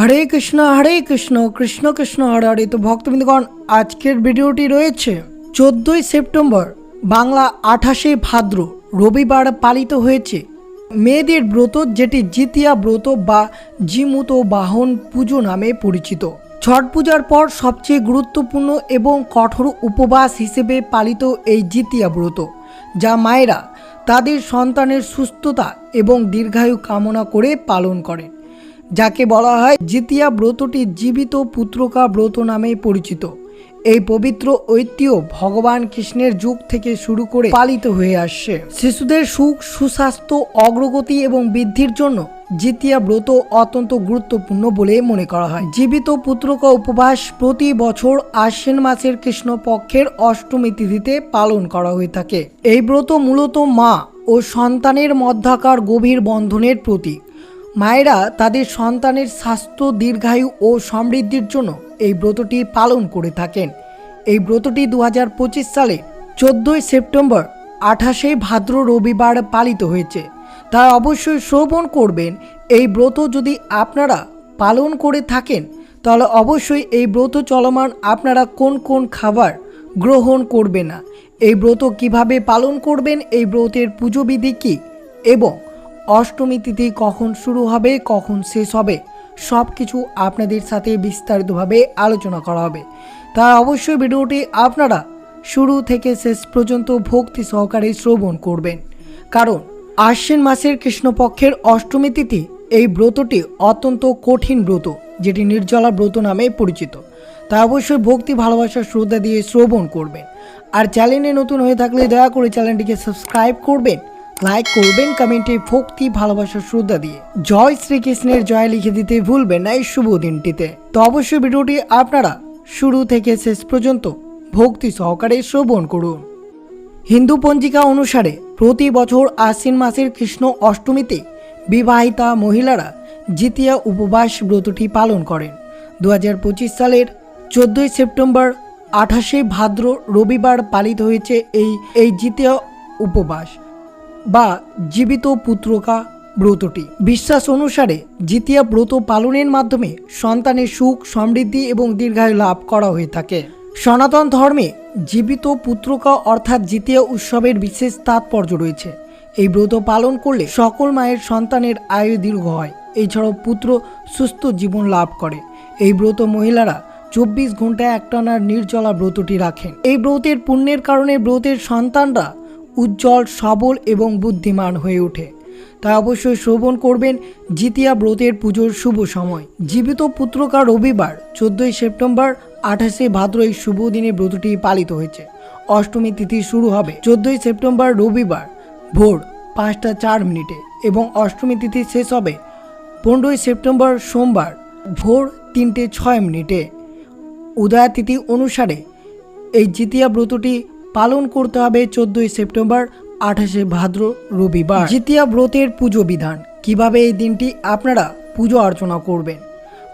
হরে কৃষ্ণ হরে কৃষ্ণ কৃষ্ণ কৃষ্ণ, হরে হরে। তো ভক্তবৃন্দগণ, আজকের ভিডিওটি রয়েছে চোদ্দোই সেপ্টেম্বর, বাংলা আঠাশে ভাদ্র, রবিবার পালিত হয়েছে। মেয়েদের ব্রত, যেটি জিতিয়া ব্রত বা জিমুত বাহন পুজো নামে পরিচিত। ছট পূজার পর সবচেয়ে গুরুত্বপূর্ণ এবং কঠোর উপবাস হিসেবে পালিত এই জিতিয়া ব্রত, যা মায়েরা তাদের সন্তানের সুস্থতা এবং দীর্ঘায়ু কামনা করে পালন করেন। যাকে বলা হয় জিতিয়া ব্রতটি জীবিত পুত্রকা ব্রত নামে পরিচিত। এই পবিত্র ঐতিহ্য ভগবান কৃষ্ণের যুগ থেকে শুরু করে পালিত হয়ে আসছে। শিশুদের সুখ, সুস্বাস্থ্য, অগ্রগতি এবং বৃদ্ধির জন্য জিতিয়া ব্রত অত্যন্ত গুরুত্বপূর্ণ বলে মনে করা হয়। জীবিত পুত্রকা উপবাস প্রতি বছর আশ্বিন মাসের কৃষ্ণপক্ষের অষ্টমী তিথিতে পালন করা হয়ে থাকে। এই ব্রত মূলত মা ও সন্তানের মধ্যাকার গভীর বন্ধনের প্রতীক। মায়েরা তাদের সন্তানের স্বাস্থ্য, দীর্ঘায়ু ও সমৃদ্ধির জন্য এই ব্রতটি পালন করে থাকেন। এই ব্রতটি দু হাজার পঁচিশ সালে চোদ্দোই সেপ্টেম্বর আঠাশে ভাদ্র রবিবার পালিত হয়েছে। তা অবশ্যই শ্রবণ করবেন, এই ব্রত যদি আপনারা পালন করে থাকেন, তাহলে অবশ্যই এই ব্রত চলমান আপনারা কোন কোন খাবার গ্রহণ করবে না। এই ব্রত কীভাবে পালন করবেন, এই ব্রতের পুজোবিধি কী এবং অষ্টমী তিথি কখন শুরু হবে, কখন শেষ হবে সব কিছু আপনাদের সাথে বিস্তারিতভাবে আলোচনা করা হবে। তাই অবশ্যই ভিডিওটি আপনারা শুরু থেকে শেষ পর্যন্ত ভক্তি সহকারে শ্রবণ করবেন। কারণ আশ্বিন মাসের কৃষ্ণপক্ষের অষ্টমী তিথি এই ব্রতটি অত্যন্ত কঠিন ব্রত, যেটি নির্জলা ব্রত নামে পরিচিত। তাই অবশ্যই ভক্তি, ভালোবাসা, শ্রদ্ধা দিয়ে শ্রবণ করবেন। আর চ্যানেলে নতুন হয়ে থাকলে দয়া করে চ্যানেলটিকে সাবস্ক্রাইব করবেন। লাইক করবেন, কমেন্টে ভক্তি, ভালোবাসা, শ্রদ্ধা দিয়ে। জয় শ্রীকৃষ্ণের জয় লিখে দিতে ভুলবেন না এই শুভ দিনটিতে। তো অবশ্যই ভিডিওটি আপনারা শুরু থেকে শেষ পর্যন্ত ভক্তি সহকারে শ্রবণ করুন। হিন্দু পঞ্জিকা অনুসারে প্রতি বছর আশ্বিন মাসের কৃষ্ণ অষ্টমীতে বিবাহিতা মহিলারা জিতিয়া উপবাস ব্রতটি পালন করেন। দু হাজার পঁচিশ সালের চোদ্দোই সেপ্টেম্বর আঠাশে ভাদ্র রবিবার পালিত হয়েছে এই এই জিতিয়া উপবাস। বা জীবিত পুত্রকা ব্রতটি। বিশ্বাস অনুসারে জিতিয়া ব্রত পালনের মাধ্যমে সন্তানের সুখ, সমৃদ্ধি এবং দীর্ঘায়ু লাভ করা হয়ে থাকে। সনাতন ধর্মে জীবিত পুত্রকা অর্থাৎ জিতিয়া উৎসবের বিশেষ তাৎপর্য রয়েছে। এই ব্রত পালন করলে সকল মায়ের সন্তানের আয়ু দীর্ঘ হয়। এছাড়াও পুত্র সুস্থ জীবন লাভ করে। এই ব্রত মহিলারা চব্বিশ ঘন্টায় একটানার নির্জলা ব্রতটি রাখেন। এই ব্রতের পুণ্যের কারণে ব্রতের সন্তানরা উজ্জ্বল, সবল এবং বুদ্ধিমান হয়ে ওঠে। তাই অবশ্যই শ্রবণ করবেন জিতিয়া ব্রতের পুজোর শুভ সময়। জীবিত পুত্রকা রবিবার, চোদ্দোই সেপ্টেম্বর, আঠাশে ভাদ্র এই শুভ দিনে ব্রতটি পালিত হয়েছে। অষ্টমী তিথি শুরু হবে চোদ্দোই সেপ্টেম্বর রবিবার ভোর পাঁচটা চার মিনিটে এবং অষ্টমী তিথি শেষ হবে পনেরোই সেপ্টেম্বর সোমবার ভোর তিনটে ছয় মিনিটে। উদয়া তিথি অনুসারে এই জিতিয়া ব্রতটি পালন করতে হবে চোদ্দোই সেপ্টেম্বর, আঠাশে ভাদ্র রবিবার। জিতিয়া ব্রতের পুজো বিধান। কীভাবে এই দিনটি আপনারা পুজো অর্চনা করবেন?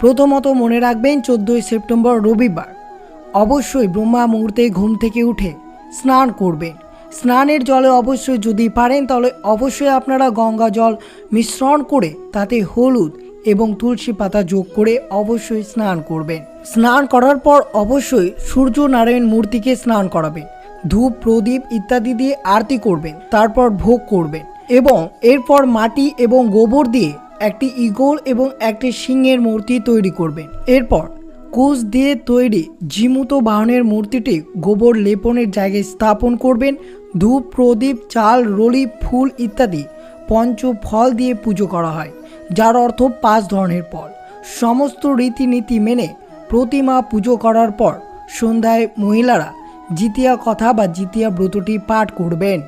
প্রথমত মনে রাখবেন, চোদ্দোই সেপ্টেম্বর রবিবার। অবশ্যই ব্রহ্মা মুহূর্তে ঘুম থেকে উঠে স্নান করবেন। স্নানের জলে অবশ্যই যদি পারেন, তাহলে অবশ্যই আপনারা গঙ্গা জল মিশ্রণ করে তাতে হলুদ এবং তুলসী পাতা যোগ করে অবশ্যই স্নান করবেন। স্নান করার পর অবশ্যই সূর্য নারায়ণ মূর্তিকে স্নান করাবেন। ধূপ, প্রদীপ ইত্যাদি দিয়ে আরতি করবেন, তারপর ভোগ করবেন এবং এরপর মাটি এবং গোবর দিয়ে একটি ইগল এবং একটি সিংহের মূর্তি তৈরি করবেন। এরপর কোষ দিয়ে তৈরি জীমুত বাহনের মূর্তিটি গোবর লেপনের জায়গায় স্থাপন করবেন। ধূপ, প্রদীপ, চাল, রলি, ফুল ইত্যাদি পঞ্চ ফল দিয়ে পুজো করা হয়, যার অর্থ পাঁচ ধরনের ফল। সমস্ত রীতিনীতি মেনে প্রতিমা পুজো করার পর সন্ধ্যায় মহিলারা জিতিয়া কথা বা জিতিয়া ব্রতটি পাঠ করবেন।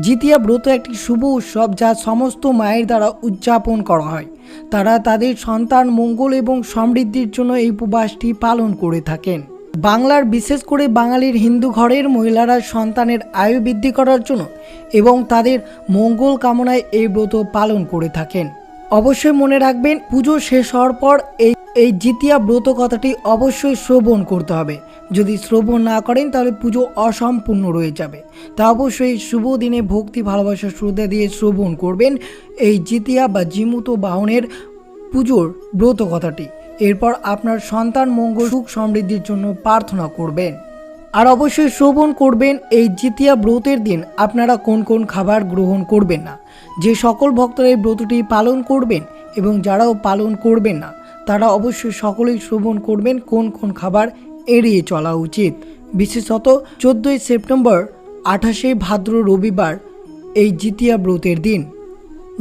জিতিয়া ব্রত একটি শুভ উৎসব যা সমস্ত মায়ের দ্বারা উদযাপন করা হয়। তারা তাদের সন্তান মঙ্গল এবং সমৃদ্ধির জন্য এই উপবাসটি পালন করে থাকেন। বাংলার বিশেষ করে বাঙালির হিন্দু ঘরের মহিলারা সন্তানের আয়ু বৃদ্ধি করার জন্য এবং তাদের মঙ্গল কামনায় এই ব্রত পালন করে থাকেন। অবশ্যই মনে রাখবেন, পুজো শেষ হওয়ার পর এই এই জিতিয়া ব্রত কথাটি অবশ্যই শ্রবণ করতে হবে। যদি শ্রবণ না করেন, তাহলে পুজো অসম্পূর্ণ রয়ে যাবে। তা অবশ্যই শুভ দিনে ভক্তি, ভালোবাসা, শ্রদ্ধা দিয়ে শ্রবণ করবেন এই জিতিয়া বা জিমুত বাহনের পুজোর ব্রত কথাটি। এরপর আপনার সন্তান মঙ্গল, সুখ সমৃদ্ধির জন্য প্রার্থনা করবেন। আর অবশ্যই শ্রবণ করবেন এই জিতিয়া ব্রতের দিন। আপনারা কোন কোন খাবার গ্রহণ করবেন না। যে সকল ভক্তরা এই ব্রতটি পালন করবেন এবং যারাও পালন করবেন না, তারা অবশ্যই সকলেই শ্রবণ করবেন কোন কোন খাবার এড়িয়ে চলা উচিত। বিশেষত চোদ্দোই সেপ্টেম্বর আঠাশে ভাদ্র রবিবার এই জিতিয়া ব্রতের দিন।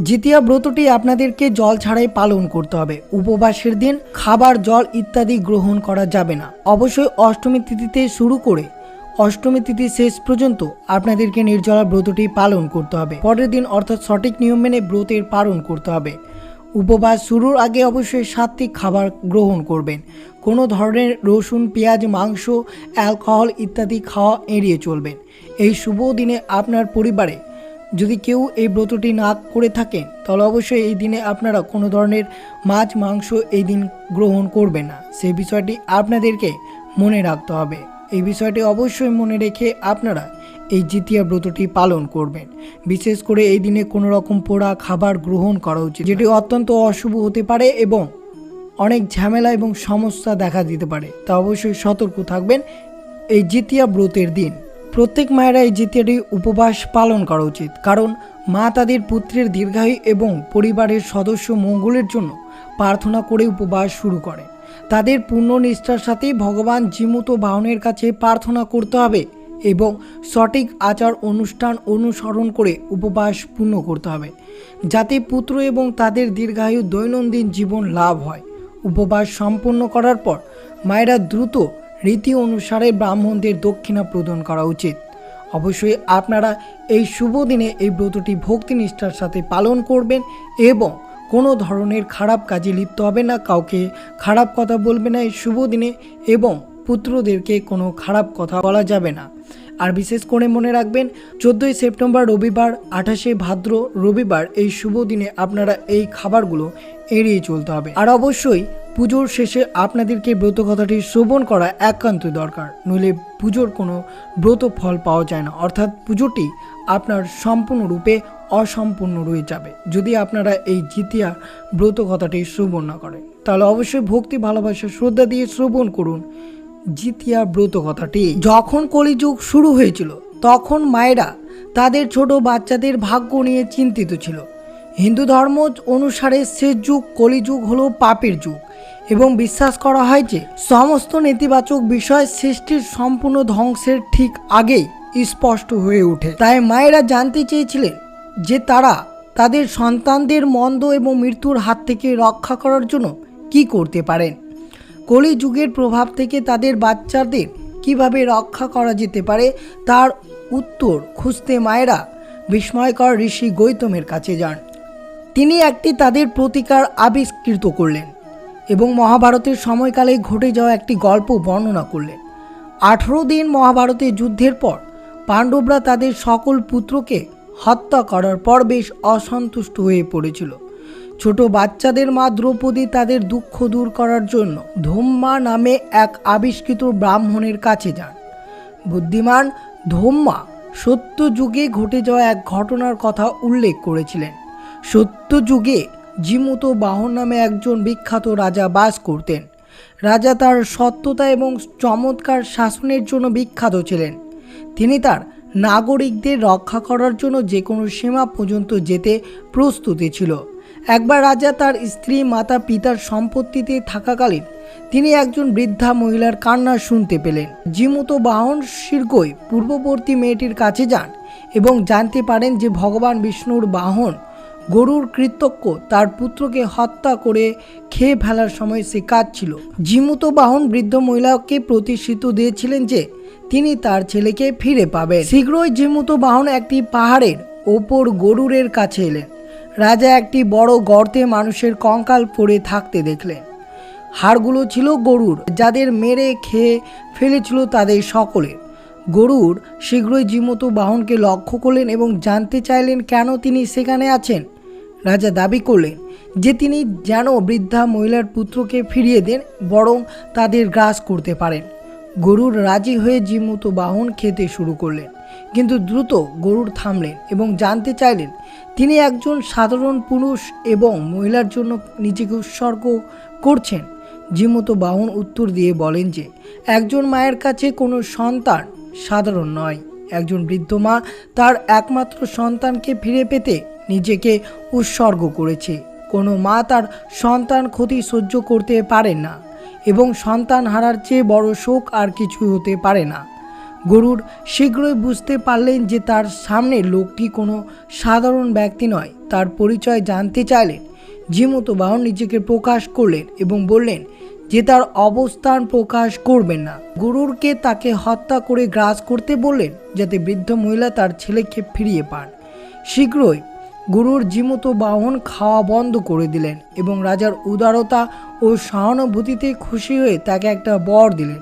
জিতিয়া ব্রতটি আপনাদেরকে জল ছাড়াই পালন করতে হবে। উপবাসের দিন খাবার, জল ইত্যাদি গ্রহণ করা যাবে না। অবশ্যই অষ্টমী তিথিতে শুরু করে অষ্টমী তিথি শেষ পর্যন্ত আপনাদেরকে নির্জলা ব্রতটি পালন করতে হবে। পরের দিন অর্থাৎ সঠিক নিয়ম মেনে ব্রতের পালন করতে হবে। উপবাস শুরুর আগে অবশ্যই সাত্বিক খাবার গ্রহণ করবেন। কোনো ধরনের রসুন, পেঁয়াজ, মাংস, অ্যালকোহল ইত্যাদি খাওয়া এড়িয়ে চলবেন। এই শুভ দিনে আপনার পরিবারে যদি কেউ এই ব্রতটি না করে থাকেন, তাহলে অবশ্যই এই দিনে আপনারা কোনো ধরনের মাছ, মাংস এই দিন গ্রহণ করবেন না। সেই বিষয়টি আপনাদেরকে মনে রাখতে হবে। এই বিষয়টি অবশ্যই মনে রেখে আপনারা এই জিতিয়া ব্রতটি পালন করবেন। বিশেষ করে এই দিনে কোনো রকম পোড়া খাবার গ্রহণ করা উচিত যেটি অত্যন্ত অশুভ হতে পারে এবং অনেক ঝামেলা এবং সমস্যা দেখা দিতে পারে। তা অবশ্যই সতর্ক থাকবেন। এই জিতিয়া ব্রতের দিন প্রত্যেক মায়েরা এই জিতিয়াটি উপবাস পালন করা উচিত। কারণ মা তাদের পুত্রের দীর্ঘায়ু এবং পরিবারের সদস্য মঙ্গলের জন্য প্রার্থনা করে উপবাস শুরু করে। তাদের পূর্ণ নিষ্ঠার সাথে ভগবান জীমুত বাহনের কাছে প্রার্থনা করতে হবে এবং সঠিক আচার অনুষ্ঠান অনুসরণ করে উপবাস পূর্ণ করতে হবে, যাতে পুত্র এবং তাদের দীর্ঘায়ু দৈনন্দিন জীবন লাভ হয়। উপবাস সম্পন্ন করার পর মায়েরা দ্রুত রীতি অনুসারে ব্রাহ্মণদের দক্ষিণা প্রদান করা উচিত। অবশ্যই আপনারা এই শুভ দিনে এই ব্রতটি ভক্তি নিষ্ঠার সাথে পালন করবেন এবং কোনো ধরনের খারাপ কাজে লিপ্ত হবে না, কাউকে খারাপ কথা বলবে না এই শুভ দিনে এবং পুত্রদেরকে কোনো খারাপ কথা বলা যাবে না। আর বিশেষ করে মনে রাখবেন, চোদ্দোই সেপ্টেম্বর রবিবার, আঠাশে ভাদ্র রবিবার এই শুভ দিনে আপনারা এই খাবারগুলো এড়িয়ে চলতে হবে। আর অবশ্যই পুজোর শেষে আপনাদেরকে ব্রত কথাটি শ্রবণ করা একান্ত দরকার। নইলে পুজোর কোনো ব্রত ফল পাওয়া যায় না। অর্থাৎ পুজোটি আপনার সম্পূর্ণরূপে অসম্পূর্ণ রয়ে যাবে। যদি আপনারা এই জিতিয়া ব্রত কথাটি শ্রবণ না করেন, তাহলে অবশ্যই ভক্তি, ভালোবাসা, শ্রদ্ধা দিয়ে শ্রবণ করুন জিতিয়া ব্রত কথাটি। যখন কলিযুগ শুরু হয়েছিল, তখন মায়েরা তাদের ছোট বাচ্চাদের ভাগ্য নিয়ে চিন্তিত ছিল। হিন্দু ধর্ম অনুসারে শেষ যুগ কলিযুগ হলো পাপের যুগ। এবং বিশ্বাস করা হয় যে সমস্ত নেতিবাচক বিষয় সৃষ্টির সম্পূর্ণ ধ্বংসের ঠিক আগেই স্পষ্ট হয়ে ওঠে। তাই মায়েরা জানতে চেয়েছিলেন যে তারা তাদের সন্তানদের মন্দ এবং মৃত্যুর হাত থেকে রক্ষা করার জন্য কি করতে পারেন? কলি যুগের প্রভাব থেকে তাদের বাচ্চাদের কীভাবে রক্ষা করা যেতে পারে? তার উত্তর খুঁজতে মায়েরা বিস্ময়কর ঋষি গৌতমের কাছে যান। তিনি একটি তাদের প্রতিকার আবিষ্কৃত করলেন। এবং মহাভারতের সময়কালে ঘটে যাওয়া একটি গল্প বর্ণনা করলেন। আঠেরো দিন মহাভারতের যুদ্ধের পর পাণ্ডবরা তাদের সকল পুত্রকে হত্যা করার পর বেশ অসন্তুষ্ট হয়ে পড়েছিল। ছোট বাচ্চাদের মা দ্রৌপদী তাদের দুঃখ দূর করার জন্য ধম্মা নামে এক আবিষ্কৃত ব্রাহ্মণের কাছে যান। বুদ্ধিমান ধম্মা সত্য যুগে ঘটে যাওয়া এক ঘটনার কথা উল্লেখ করেছিলেন। সত্য যুগে জিমুত বাহন নামে একজন বিখ্যাত রাজা বাস করতেন। রাজা তার সত্যতা এবং চমৎকার শাসনের জন্য বিখ্যাত ছিলেন। তিনি তার নাগরিকদের রক্ষা করার জন্য যে কোনো সীমা পর্যন্ত যেতে প্রস্তুতি ছিল। একবার রাজা তার স্ত্রী, মাতা, পিতার সম্পত্তিতে থাকাকালীন তিনি একজন বৃদ্ধা মহিলার কান্না শুনতে পেলেন। জিমুত বাহন শীর্ঘই পূর্ববর্তী মেয়েটির কাছে যান এবং জানতে পারেন যে ভগবান বিষ্ণুর বাহন গরুর কৃতজ্ঞ তার পুত্রকে হত্যা করে খেয়ে ফেলার সময় সে কাঁদছিল। জিমুত বাহন বৃদ্ধ মহিলাকে প্রতিশ্রুতি দিয়েছিলেন যে তিনি তার ছেলেকে ফিরে পাবেন। শীঘ্রই জিমুত বাহন একটি পাহাড়ের ওপর গরুরের কাছে এলেন। রাজা একটি বড় গর্তে মানুষের কঙ্কাল পড়ে থাকতে দেখলেন। হাড়গুলো ছিল গরুর, যাদের মেরে খেয়ে ফেলেছিল তাদের সকলের। গরুর শীঘ্রই জীমতো বাহনকে লক্ষ্য করলেন এবং জানতে চাইলেন কেন তিনি সেখানে আছেন। রাজা দাবি করলেন যে তিনি যেন বৃদ্ধা মহিলার পুত্রকে ফিরিয়ে দেন, বরং তাদের গ্রাস করতে পারেন। গরুর রাজি হয়ে জীমতো বাহন খেতে শুরু করলেন। কিন্তু দ্রুত গরুর থামলেন এবং জানতে চাইলেন, তিনি একজন সাধারণ পুরুষ এবং মহিলার জন্য নিজেকে উৎসর্গ করছেন। জিমতো বাহন উত্তর দিয়ে বলেন যে, একজন মায়ের কাছে কোনো সন্তান সাধারণ নয়। একজন বৃদ্ধ মা তার একমাত্র সন্তানকে ফিরে পেতে নিজেকে উৎসর্গ করেছে। কোনো মা তার সন্তান ক্ষতি সহ্য করতে পারেন না এবং সন্তান হারার চেয়ে বড় শোক আর কিছু হতে পারে না। গরুর শীঘ্রই বুঝতে পারলেন যে তার সামনে লোকটি কোনো সাধারণ ব্যক্তি নয়। তার পরিচয় জানতে চাইলেন। জিমতো বাহন নিজেকে প্রকাশ করলেন এবং বললেন যে তার অবস্থান প্রকাশ করবেন না। গরুরকে তাকে হত্যা করে গ্রাস করতে বললেন যাতে বৃদ্ধ মহিলা তার ছেলেকে ফিরিয়ে পান। শীঘ্রই গুরুর জীমত বাহন খাওয়া বন্ধ করে দিলেন এবং রাজার উদারতা ও সহানুভূতিতে খুশি হয়ে তাকে একটা বর দিলেন।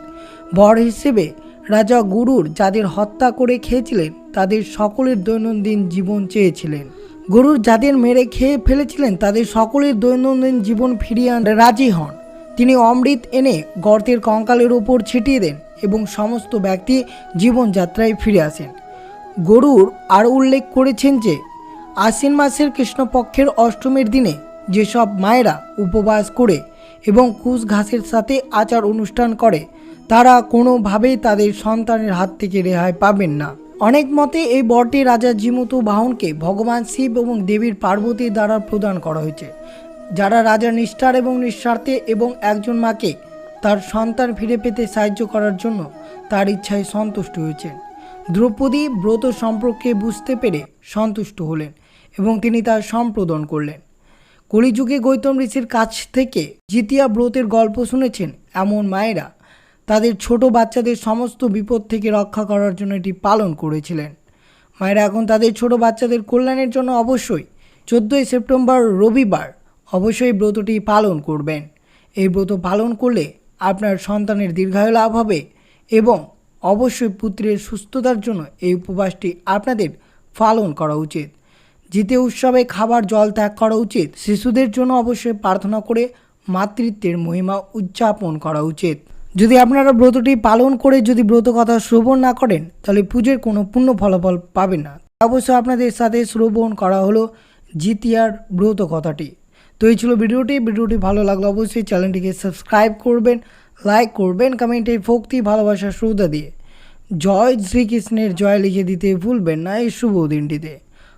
বর হিসেবে রাজা গুরুর যাদের হত্যা করে খেয়েছিলেন, তাদের সকলের দৈনন্দিন জীবন চেয়েছিলেন। গরুর যাদের মেরে খেয়ে ফেলেছিলেন, তাদের সকলের দৈনন্দিন জীবন ফিরিয়ে আনতে রাজি হন। তিনি অমৃত এনে গর্তের কঙ্কালের ওপর ছিটিয়ে দেন এবং সমস্ত ব্যক্তি জীবনযাত্রায় ফিরে আসেন। গরুর আরও উল্লেখ করেছেন যে আশ্বিন মাসের কৃষ্ণপক্ষের অষ্টমীর দিনে যেসব মায়েরা উপবাস করে এবং কুশ ঘাসের সাথে আচার অনুষ্ঠান করে, তারা কোনোভাবেই তাদের সন্তানের হাত থেকে রেহাই পাবেন না। অনেক মতে এই বরটি রাজা জিমুতু বাহনকে ভগবান শিব এবং দেবীর পার্বতীর দ্বারা প্রদান করা হয়েছে, যারা রাজা নিষ্ঠার এবং নিঃস্বার্থে এবং একজন মাকে তার সন্তান ফিরে পেতে সাহায্য করার জন্য তার ইচ্ছায় সন্তুষ্ট হয়েছেন। দ্রৌপদী ব্রত সম্পর্কে বুঝতে পেরে সন্তুষ্ট হলেন। এবং তিনি তা সম্প্রদান করলেন। কলিযুগে গৌতম ঋষির কাছ থেকে জিতিয়া ব্রতের গল্প শুনেছেন এমন মায়েরা। তাদের ছোট বাচ্চাদের সমস্ত বিপদ থেকে রক্ষা করার জন্য এটি পালন করেছিলেন। মায়েরা এখন তাদের ছোট বাচ্চাদের কল্যাণের জন্য অবশ্যই চোদ্দোই সেপ্টেম্বর রবিবার অবশ্যই ব্রতটি পালন করবেন। এই ব্রত পালন করলে আপনার সন্তানের দীর্ঘায়ু লাভ হবে এবং অবশ্যই পুত্রের সুস্থতার জন্য এই উপবাসটি আপনাদের পালন করা উচিত। জিতে উৎসবে খাবার জল ত্যাগ করা উচিত। শিশুদের জন্য অবশ্যই প্রার্থনা করে মাতৃত্বের মহিমা উদযাপন করা উচিত। যদি আপনারা ব্রতটি পালন করে যদি ব্রত কথা শ্রবণ না করেন, তাহলে পুজোর কোনো পূর্ণ ফলাফল পাবেন না। অবশ্যই আপনাদের সাথে শ্রবণ করা হলো জিতিয়ার ব্রত কথাটি। তো এই ছিল ভিডিওটি। ভিডিওটি ভালো লাগলে অবশ্যই চ্যানেলটিকে সাবস্ক্রাইব করবেন, লাইক করবেন, কমেন্টে ভক্তি, ভালোবাসা, শ্রদ্ধা দিয়ে। জয় শ্রীকৃষ্ণের জয় লিখে দিতে ভুলবেন না এই শুভ দিনটিতে।